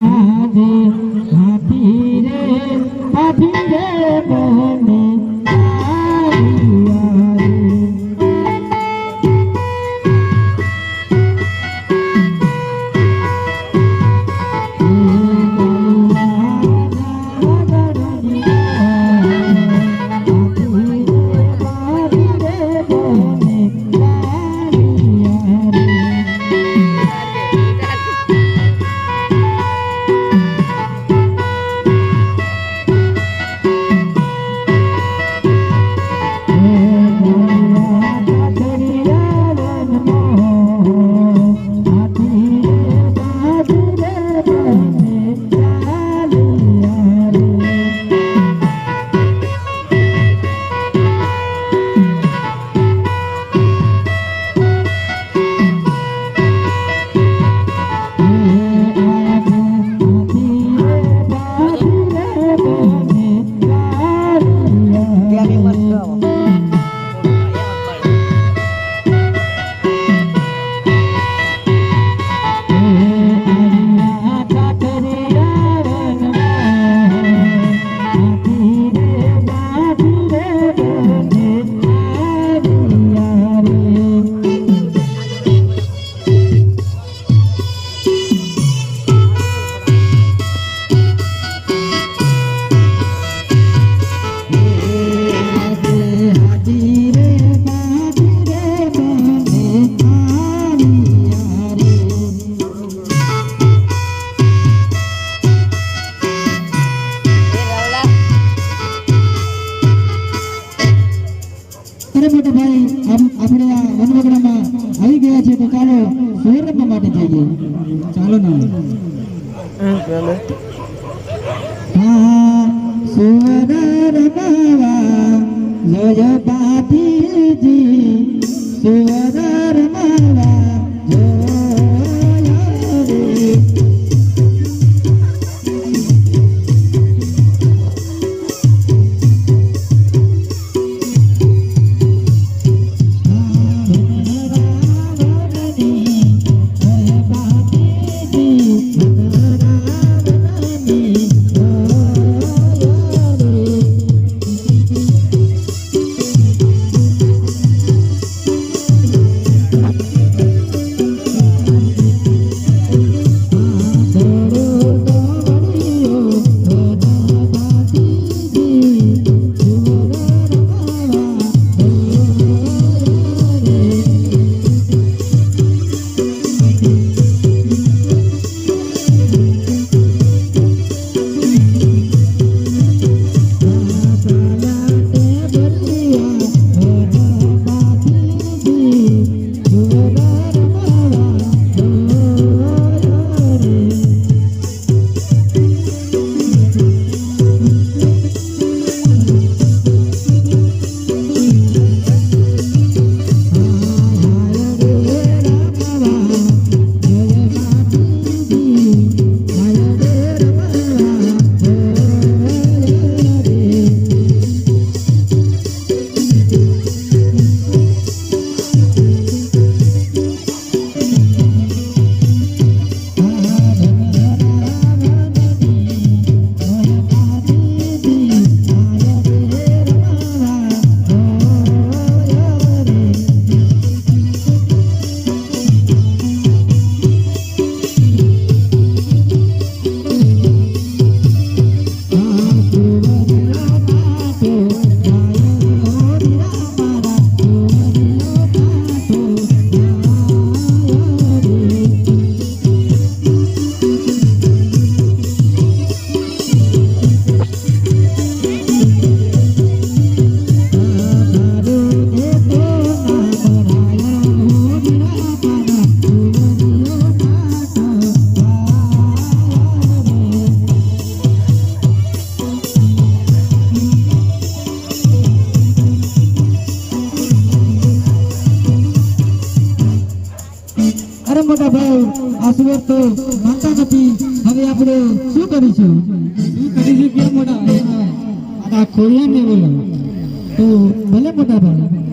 अभी रे अभी रे અરે મોટા ભાઈ આપણે આ વનવગડામાં આવી ગયા છે તો ચાલો સુર રમવા માટે જઈએ. ચાલો ને. હા સુવર રમાવા, જય પાટીલજી સુવર મોટા ભાઈ આ સુરત તો માનતા નથી. હવે આપણે શું કરીશું? કરીશું? કેમ મોટા? આ ખોડિયા ને બોલો. તો ભલે મોટા ભાઈ.